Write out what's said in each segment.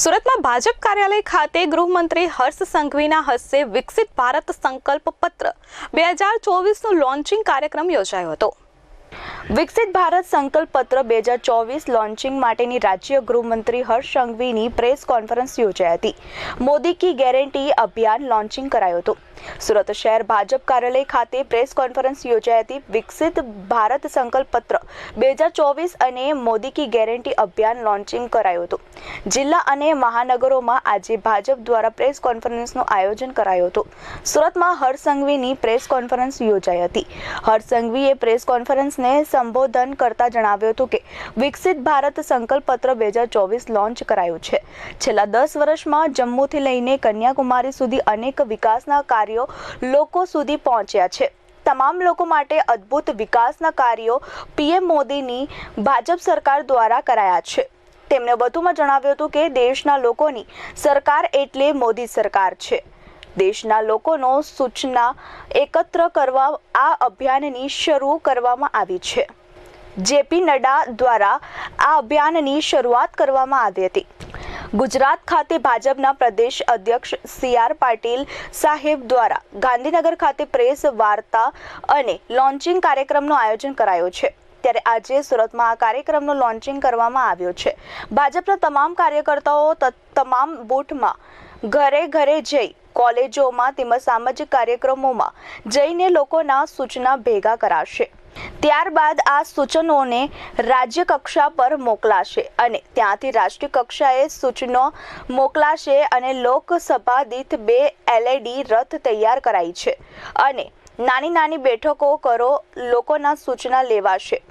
સુરતમાં ભાજપ કાર્યાલય ખાતે ગૃહમંત્રી હર્ષ સંઘવીના હસ્તે વિકસિત ભારત સંકલ્પ પત્ર. બે હજાર ચોવીસનું લોન્ચિંગ કાર્યક્રમ યોજાયો હતો. વિકસિત ભારત સંકલ્પ પત્ર બે હજાર ચોવીસ લોન્ચિંગ માટેની રાજ્ય ગૃહમંત્રી હર્ષ સંઘવીની પ્રેસ કોન્ફરન્સ યોજાઈ હતી. મોદી કી ગેરંટી અભિયાન લોન્ચિંગ કરાયું હતું. સુરત શહેર ભાજપ કાર્યાલય ખાતે પ્રેસ કોન્ફરન્સ યોજાઈ હતી. વિકસિત ભારત સંકલ્પ પત્ર બે હજાર ચોવીસ અને મોદી કી ગેરંટી અભિયાન લોન્ચિંગ કરાયું હતું. જિલ્લા અને મહાનગરોમાં આજે ભાજપ દ્વારા પ્રેસ કોન્ફરન્સનું આયોજન કરાયું હતું. સુરતમાં હર્ષ સંઘવીની પ્રેસ કોન્ફરન્સ યોજાઈ હતી. હર્ષ સંઘવીએ પ્રેસ કોન્ફરન્સને સંબોધન કરતા જણાવ્યું હતું કે વિકસિત ભારત સંકલ્પપત્ર બે હજાર ચોવીસ લોન્ચ કરાયું છે. છેલ્લા દસ વર્ષમાં જમ્મુથી લઈને કન્યાકુમારી સુધી અનેક વિકાસના કાર્યો લોકો સુધી પહોંચ્યા છે. તમામ લોકો માટે અદ્ભુત વિકાસના કાર્યો પીએમ મોદીની ભાજપ સરકાર દ્વારા કરાયા છે. તેમણે વધુમાં જણાવ્યું હતું કે દેશના લોકોની સરકાર એટલે મોદી સરકાર છે. દેશના લોકોનો સૂચના એકત્ર કરવા આ અભિયાનની શરૂ કરવામાં આવી છે. જેપી નડ્ડા દ્વારા આ અભિયાનની શરૂઆત કરવામાં આવી હતી. ગુજરાત ખાતે ભાજપના પ્રદેશ અધ્યક્ષ સી આર પાટીલ સાહેબ દ્વારા ગાંધીનગર ખાતે પ્રેસ વાર્તા અને લોન્ચિંગ કાર્યક્રમનું આયોજન કરાયું છે. ત્યારે આજે સુરતમાં આ કાર્યક્રમનું લોન્ચિંગ કરવામાં આવ્યું છે. ભાજપના તમામ કાર્યકર્તાઓ તમામ બૂથમાં ઘરે ઘરે જઈ કોલેજોમાં તેમજ સામાજિક કાર્યક્રમોમાં જઈને લોકોના સૂચના ભેગા કરાશે. ત્યારબાદ આ સૂચનોને રાજ્ય કક્ષા પર મોકલાશે અને ત્યાંથી રાષ્ટ્રીય કક્ષાએ સૂચનો મોકલાશે અને લોકસભા દીઠ બે એલઈડી રથ તૈયાર કરાઈ છે અને નાની નાની બેઠકો કરો લોકોના સૂચના લેવાશે.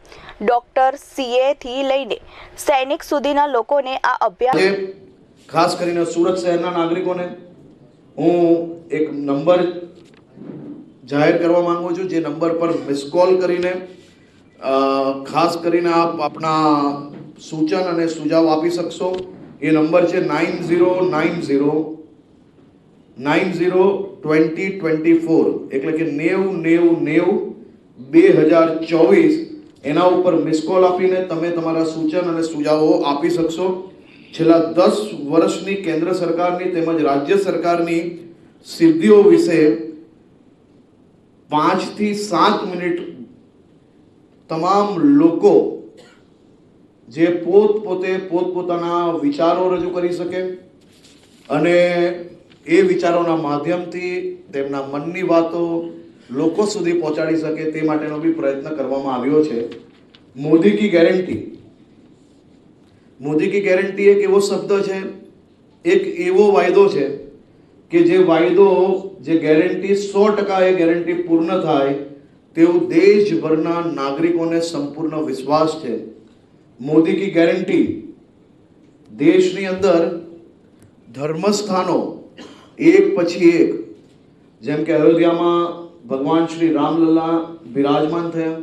ડોક્ટર સીએથી લઈને સૈનિક સુધીના લોકોને આ અભ્યાસ ખાસ કરીને સુરત શહેરના નાગરિકોને હું એક નંબર જાહેર કરવા માંગુ છું, જે નંબર પર મિસ કોલ કરીને ખાસ કરીને આપ આપણા સૂચન અને સુઝાવ આપી શકશો. એ નંબર છે nine zero nine zero nine zero twenty twenty four, એટલે કે નેવું નેવું નેવું બે હજાર ચોવીસ. એના ઉપર મિસ કોલ આપીને તમે તમારા સૂચન અને સુઝાવો આપી શકશો. છેલ્લા દસ વર્ષની કેન્દ્ર સરકારની તેમજ રાજ્ય સરકારની સિદ્ધિઓ વિશે પાંચથી સાત મિનિટ તમામ લોકો જે પોત પોતે પોતપોતાના વિચારો રજૂ કરી શકે અને એ વિચારોના માધ્યમથી તેમના મનની વાતો લોકો સુધી પહોંચાડી શકે તે માટેનો બી પ્રયત્ન કરવામાં આવ્યો છે. મોદી કી ગેરંટી મોદી કી ગેરંટી એક એવો શબ્દ છે, એક એવો વાયદો છે કે જે વાયદો, જે ગેરંટી સો ટકા એ ગેરંટી પૂર્ણ થાય તેવું દેશભરના નાગરિકોને સંપૂર્ણ વિશ્વાસ છે. મોદી કી ગેરંટી દેશની અંદર ધર્મસ્થાનો એક પછી એક, જેમ કે અયોધ્યામાં ભગવાન શ્રી રામલલ્લા બિરાજમાન થયા.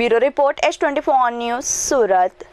Bureau report S twenty four news Surat.